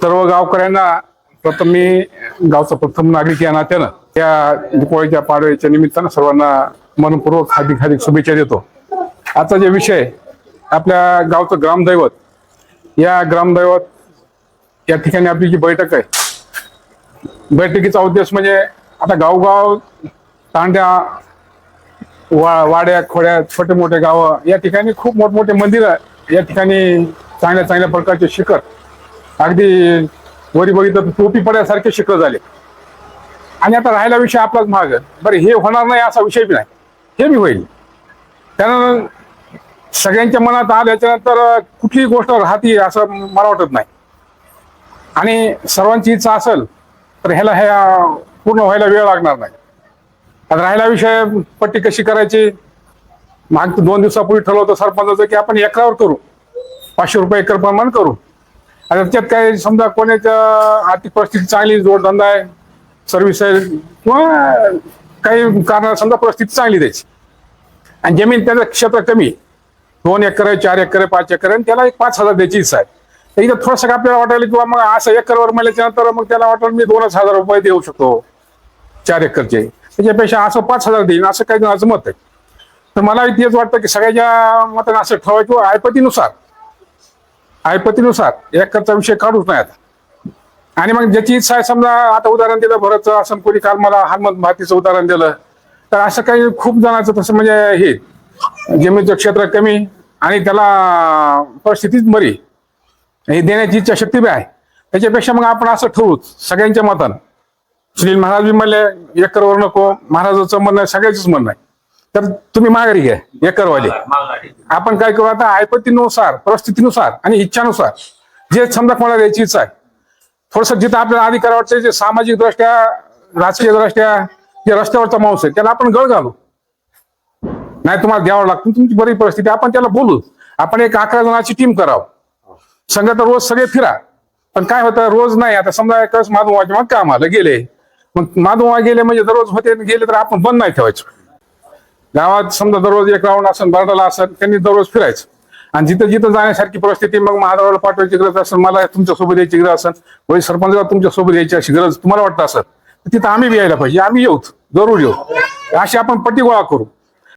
सर्व गावकऱ्यांना प्रथम मी गावचा प्रथम नागरिक या नात्यानं या दिपोळीच्या पाडव्याच्या निमित्तानं सर्वांना मनपूर्वक हार्दिक हार्दिक शुभेच्छा देतो. आजचा जे विषय आपल्या गावचं ग्रामदैवत या ग्रामदैवत या ठिकाणी आपली जी बैठक आहे बैठकीचा उद्देश म्हणजे आता गावगाव तांड्या वा वाड्या खोड्या छोटे मोठे गावं या ठिकाणी खूप मोठमोठे मंदिरं या ठिकाणी चांगल्या चांगल्या प्रकारचे शिखर. अगदी वरी बघितलं तर टोपी पड्यासारखे शिखर झाले. आणि आता राहिला विषय आपलाच महाग बरं हे होणार नाही असा विषय बी नाही. हे बी होईल. त्यानं सगळ्यांच्या मनात आलं याच्यानंतर कुठलीही गोष्ट राहते असं मला वाटत नाही. आणि सर्वांची इच्छा असेल तर ह्याला ह्या पूर्ण व्हायला वेळ लागणार नाही. राहिला विषय पट्टी कशी करायची? माग दोन दिवसापूर्वी ठरवलं होतं सरपंचाचं की आपण एकरावर करू. पाचशे रुपये एकर प्रमाण करू. आता त्याच्यात काय समजा कोणाच्या आर्थिक परिस्थिती चांगली जोडधंदा आहे सर्व्हिस आहे किंवा काही कारण समजा परिस्थिती चांगली द्यायची. आणि जमीन त्याचं क्षेत्र कमी. दोन एकर आहे चार एकर आहे पाच एकर आहे आणि त्याला एक पाच हजार द्यायची इच्छा आहे. तर इथं थोडंसं आपल्याला वाटायला किंवा मग असं एकरवर मिळाल्याच्या नंतर मग त्याला वाटेल मी दोनच हजार रुपये देऊ शकतो. चार एकरचे. त्याच्यापेक्षा असं पाच हजार देईन असं काही जणांचं मत आहे. तर मला तेच वाटतं की सगळ्याच्या मतानं असं ठेवायचं आयपतीनुसार आयपतीनुसार एकरचा विषय काढूच नाही आता. आणि मग ज्याची इच्छा आहे समजा आता उदाहरण दिलं भरतचं असं कोणी काल मला हनुमंत भारतीचं उदाहरण दिलं. तर असं काही खूप जणांचं तसं म्हणजे हे जमिनीचं क्षेत्र कमी आणि त्याला परिस्थितीच बरी. हे देण्याची इच्छा शक्ती बी आहे. त्याच्यापेक्षा मग आपण असं ठेवूच सगळ्यांच्या मतानं. श्री महाराज बी म्हणले एकरवर नको महाराजाचं म्हणणं आहे, सगळ्याचंच म्हणणं आहे. तर तुम्ही माघारी घ्या एकरवाले. आपण काय करू आता ऐपतीनुसार परिस्थितीनुसार आणि इच्छानुसार जे समजा कोणाला द्यायची इच्छा आहे थोडस जिथं आपल्याला अधिकार वाटतं जे सामाजिक दृष्ट्या राजकीय दृष्ट्या जे रस्त्यावरचा माणूस आहे त्याला आपण गळ घालू. नाही तुम्हाला द्यावं लागतं तुमची बरी परिस्थिती आपण त्याला बोलू. आपण एक अकरा जणांची टीम करावं. संघ तर रोज सगळे फिरा. पण काय होतं रोज नाही आता समजा एकच माधुमाचे मग काम आलं गेले. मग माधुमा गेले म्हणजे दररोज होते गेले तर आपण बंद नाही ठेवायचं. गावात समजा दररोज एक राऊंड असेल बरडाला असेल त्यांनी दररोज फिरायचं. आणि जिथं जिथं जाण्यासारखी परिस्थिती मग महादेवाला पाठवायची गरज असेल मला तुमच्यासोबत यायची गरज असेल वय सरपंचाला तुमच्यासोबत यायची अशी गरज तुम्हाला वाटत असेल तर तिथं आम्ही बी यायला पाहिजे. आम्ही येऊ जरूर येऊ. अशी आपण पट्टी गोळा करू.